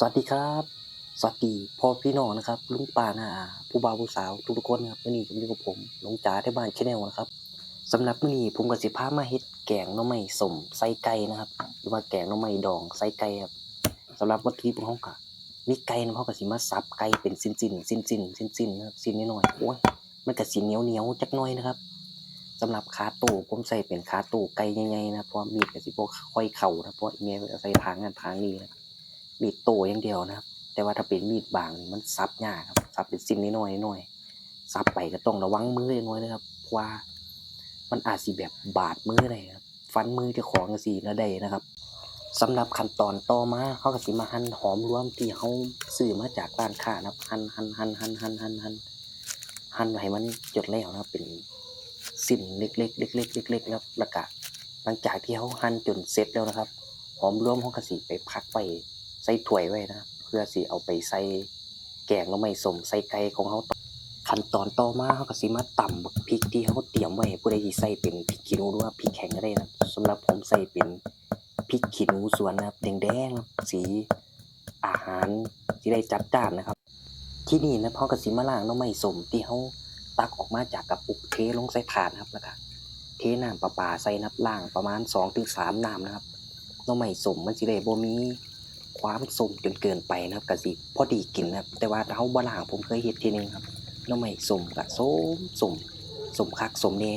สวัสดีครับ สวัสดีพ่อพี่น้องนะครับ ลุงป้าน้าอาผู้บ่าวผู้สาวทุกๆคนครับวันนี้ผมอยู่กับผมหลงจ๋าที่บ้านชาแนลนะครับสำหรับมื้อนี้ผมก็สิพามาเฮ็ดแกงหน่อไม้ส้มใส่ไก่นะครับหรือว่าแกงหน่อไม้ดองใส่ไก่ครับสำหรับวัตถุดิบของเราก็มีไก่นะเขาก็สิมาสับไก่เป็นสิ้นๆสิ้นๆสิ้นๆนะครับสิ้นน้อยๆโอ้ยมันก็สิเหนียวๆจักหน่อยนะครับสำหรับขาตู้ผมใส่เป็นขาตู้ไก่ใหญ่ๆนะเพราะมีดก็สิบ่ค่อยเข้านะเพราะอีเมลใส่ทางนั้นทางนี้นะ มีดโตอย่างเดียวนะครับ แต่ว่าถ้าเป็นมีดบางมันซับยากครับซับเป็นสิ้นน้อยๆน้อยซับไปก็ต้องระวังมือน้อยนะครับเพราะว่ามันอาจสิแบบบาดมือได้ครับฟันมือจะของสิแล้วได้นะครับสำหรับขั้นตอนต่อมาเขาก็สิมาหั่นหอมรวมที่เขาซื้อมาจากร้านค้านะครับหั่นหั่นหั่นหั่นหั่นหั่นหั่นหั่นให้มันจดแล้วนะครับเป็นสิ้นเล็กๆเล็กๆเล็กๆนะครับแล้วก็หลังจากที่เขาหั่นจนเสร็จแล้วนะครับ หอมรวมเขาก็สิไปพักไว้ใส่ถ้วยไว้นะครับเพื่อสิเอาไปใส่แกงแล้วไม่สมใส่ไก่ของเขาต่อขั้นตอนต่อมาเขาก็สิมาตำบักพริกที่เขาเตรียมไว้ผู้ใดที่ใส่เป็นพริกขี้หนูหรือว่าพริกแข็งก็ได้นะครับสำหรับผมใส่เป็นพริกขี้หนูสวนนะครับแดงๆสีอาหารที่ได้จัดจ้านนะครับ ที่นี่นะเขาก็สิมาล้างหน้ำไม่สมที่เขาตักออกมาจากกระปุกเทลงใส่ถาดนะครับแล้วก็เทน้ำประปาใส่นับล่างประมาณ2-3ถึง3น้ำนะครับน่อไม้สมมันสิได้บ่มี ความสมจนเกินไปนะครับก็สิพอดีกินนะครับ แต่ว่าถ้าเฮาบ่ล้างผมเคยเฮ็ดทีนึงครับน่อไม้สมก็สมสมสมคักสมแน่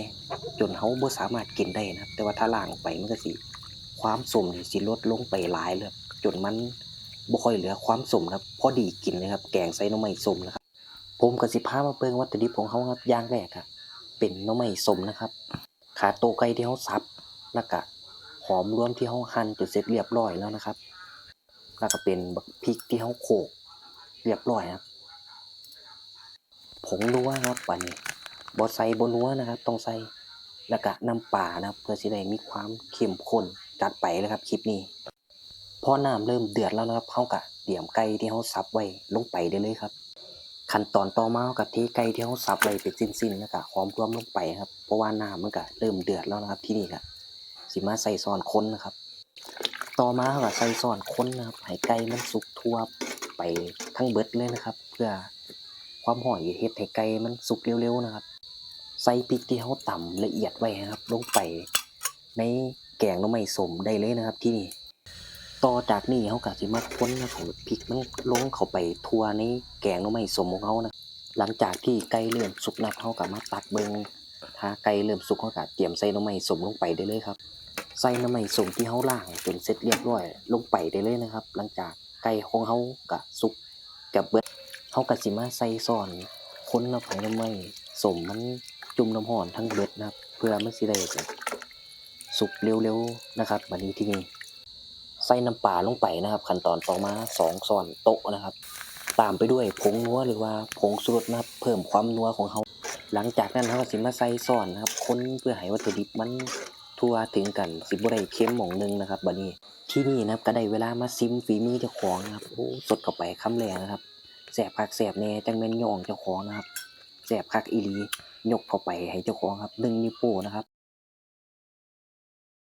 จนเฮาบ่สามารถกินได้นะครับ แต่ว่าถ้าล้างไปมันก็สิความสมนี่สิลดลงไปหลายเลยจนมันบ่ค่อยเหลือความสมครับ พอดีกินนะครับ แกงใส่น่อไม้สมนะครับ ผมก็สิพามาเบิ่งวัตถุดิบของเฮาครับย่างแรกครับเป็นน่อไม้สมนะครับขาโตไก่ที่เฮาสับแล้วก็หอมรวมที่เขาหั่นจนเสร็จเรียบร้อยแล้วนะครับ แล้วก็เป็นบักพริกที่เขาโขกเรียบร้อยครับผงนัวครับปันนี้บอใส่บนัวนะครับ ต้องใส่แล้วก็น้ำปลานะครับ เพื่อสิได้มีความเข้มข้นจัดไปเลยครับคลิปนี้พอน้ำเริ่มเดือดแล้วนะครับเขากะเตรียมไก่ที่เขาสับไว้ลงไปได้เลยครับ ขั้นตอนต่อมาเขากับที่ไก่ที่เขาสับไว้เป็นสิ้นๆแล้วก็หอมรวมลงไปครับ เพราะว่าน้ำมันก็เริ่มเดือดแล้วนะครับที่นี่ก็สิมาใส่ซอนคนนะครับ ต่อมาเขาก็ใส่ซอนคนนะครับให้ไก่มันสุกทั่วไปทั้งเบิดเลยนะครับ เพื่อความหอยเฮ็ดให้ไก่มันสุกเร็วๆนะครับ ใส่พริกที่เขาต่ำละเอียดไว้นะครับ ลงไปในแกงน้ำไม่สมได้เลยนะครับ ที่นี่ต่อจากนี้เขาก็สิมาค้นนะครับพริกมันลงเข้าไปทั่วในแกงน้ำไม่สมของเขานะหลังจากที่ไก่เริ่มสุกนะเขาก็มาตักเบิงถ้าไก่เริ่มสุกเขาก็เตรียมใส่น้ำไม่สมลงไปได้เลยครับ ใส่น้ำมันสมที่เขาล่างจนเสร็จเรียบร้อย ลงไปได้เลยนะครับ หลังจากไก่ของเขากะสุกกับเบิดเขากะสิมาใส่ซ่อนคนน้ำไผ่น้ำมันสมมันจุ่มน้ำห่อนทั้งเบิดนะครับ เพื่อมันสิได้สุกเร็วๆนะครับบัดนี้ที่นี่ใส่น้ำปลาลงไปนะครับ ขั้นตอนต่อมาสองซ่อนโต๊ะนะครับ ตามไปด้วยผงนัวหรือว่าผงสูตรนะครับ เพิ่มความนัวของเขาหลังจากนั้นเขาก็สิมาใส่ซ่อนนะครับ คนเพื่อให้วัตถุดิบมัน ทั่วถึงกันสิบ่ได้เข้มหม่องหนึงนะครับบัดนี้ที่นี่นะครับก็ได้เวลามาซิมฝีมือเจ้าของนะครับโอ้สดเข้าไปคำแรงนะครับแสบคักแสบแน่จังแม่นย่องเจ้าของนะครับแสบคักอีหลียกเข้าไปให้เจ้าของครับดึงนิ้วโป้นะครับ